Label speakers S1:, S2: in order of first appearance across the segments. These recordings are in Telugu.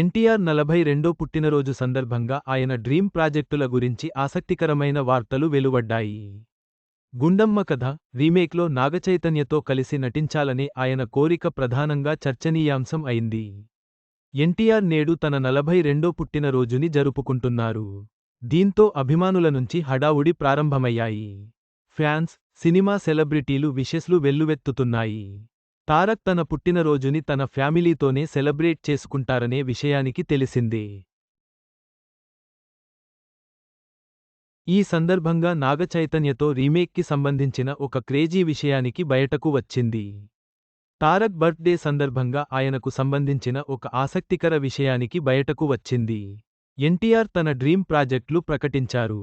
S1: ఎన్టీఆర్ నలభై రెండో పుట్టినరోజు సందర్భంగా ఆయన డ్రీమ్ ప్రాజెక్టుల గురించి ఆసక్తికరమైన వార్తలు వెలువడ్డాయి. గుండమ్మ కథ రీమేక్లో నాగచైతన్యతో కలిసి నటించాలనే ఆయన కోరిక ప్రధానంగా చర్చనీయాంశం అయింది. ఎన్టీఆర్ నేడు తన నలభై రెండో పుట్టినరోజుని జరుపుకుంటున్నారు. దీంతో అభిమానుల నుంచి హడావుడి ప్రారంభమయ్యాయి. ఫ్యాన్స్ సినిమా సెలబ్రిటీలు విషెస్లు వెల్లువెత్తుతున్నాయి. తారక్ తన పుట్టినరోజుని తన ఫ్యామిలీతోనే సెలబ్రేట్ చేసుకుంటారనే విషయానికి తెలిసిందే. ఈ సందర్భంగా నాగచైతన్యతో రీమేక్కి సంబంధించిన ఒక క్రేజీ విషయానికి బయటకు వచ్చింది. తారక్ బర్త్డే సందర్భంగా ఆయనకు సంబంధించిన ఒక ఆసక్తికర విషయానికి బయటకు వచ్చింది. ఎన్టీఆర్ తన డ్రీమ్ ప్రాజెక్టులు ప్రకటించారు.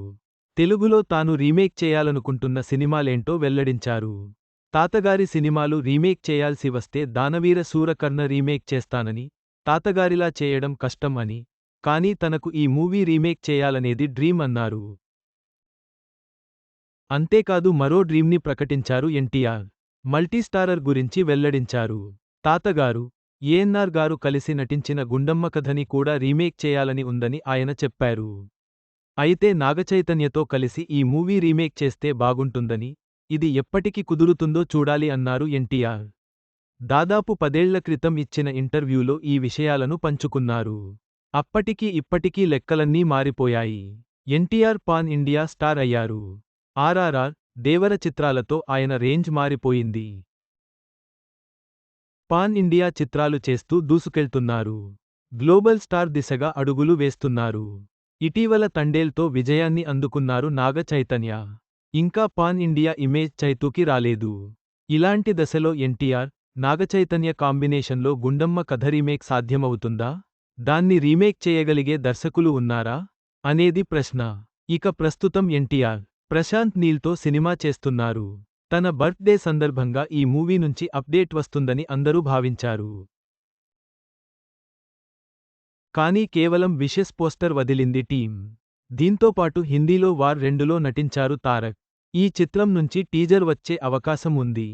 S1: తెలుగులో తాను రీమేక్ చేయాలనుకుంటున్న సినిమాలేంటో వెల్లడించారు. తాతగారి సినిమాలు రీమేక్ చేయాల్సి వస్తే దానవీర సూరకర్ణ రీమేక్ చేస్తానని తాతగారిలా చేయడం కష్టం అని కానీ తనకు ఈ మూవీ రీమేక్ చేయాలనేది డ్రీమ్ అన్నారు. అంతేకాదు మరో డ్రీమ్ని ప్రకటించారు ఎన్టీఆర్. మల్టీస్టారర్ గురించి వెల్లడించారు. తాతగారు ఏఎన్ఆర్ గారు కలిసి నటించిన గుండమ్మ కథని కూడా రీమేక్ చేయాలని ఉందని ఆయన చెప్పారు. అయితే నాగచైతన్యతో కలిసి ఈ మూవీ రీమేక్ చేస్తే బాగుంటుందని ఇది ఎప్పటికి కుదురుతుందో చూడాలి అన్నారు ఎన్టీఆర్. దాదాపు పదేళ్ళ క్రితం ఇచ్చిన ఇంటర్వ్యూలో ఈ విషయాలను పంచుకున్నారు. అప్పటికి ఇప్పటికీ లెక్కలన్నీ మారిపోయాయి. ఎన్టీఆర్ పాన్ ఇండియా స్టార్ అయ్యారు. ఆర్ఆర్ఆర్ దేవర చిత్రాలతో ఆయన రేంజ్ మారిపోయింది. పాన్ ఇండియా చిత్రాలు చేస్తూ దూసుకెళ్తున్నారు. గ్లోబల్ స్టార్ దిశగా అడుగులు వేస్తున్నారు. ఇటీవల తండేల్తో విజయాన్ని అందుకున్నారు నాగ చైతన్య. ఇంకా పాన్ ఇండియా ఇమేజ్ చైతూకి రాలేదు. ఇలాంటి దశలో ఎన్టీఆర్ నాగచైతన్య కాంబినేషన్లో గుండమ్మ కథ రీమేక్ సాధ్యమవుతుందా? దాన్ని రీమేక్ చేయగలిగే దర్శకులు ఉన్నారా? అనేది ప్రశ్న. ఇక ప్రస్తుతం ఎన్టీఆర్ ప్రశాంత్ నీల్తో సినిమా చేస్తున్నారు. తన బర్త్డే సందర్భంగా ఈ మూవీ నుంచి అప్డేట్ వస్తుందని అందరూ భావించారు. కానీ కేవలం విషెస్ పోస్టర్ వదిలింది టీం దీంతోపాటు హిందీలో వార్ రెండులో నటించారు తారక్. ఈ చిత్రం నుంచి టీజర్ వచ్చే అవకాశం ఉంది.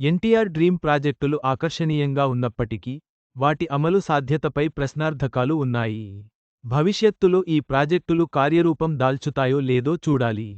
S1: ఎన్టీఆర్ డ్రీమ్ ప్రాజెక్టులు ఆకర్షణీయంగా ఉన్నప్పటికీ వాటి అమలు సాధ్యతపై ప్రశ్నార్థకాలు ఉన్నాయి. భవిష్యత్తులో ఈ ప్రాజెక్టులు కార్యరూపం దాల్చుతాయో లేదో చూడాలి.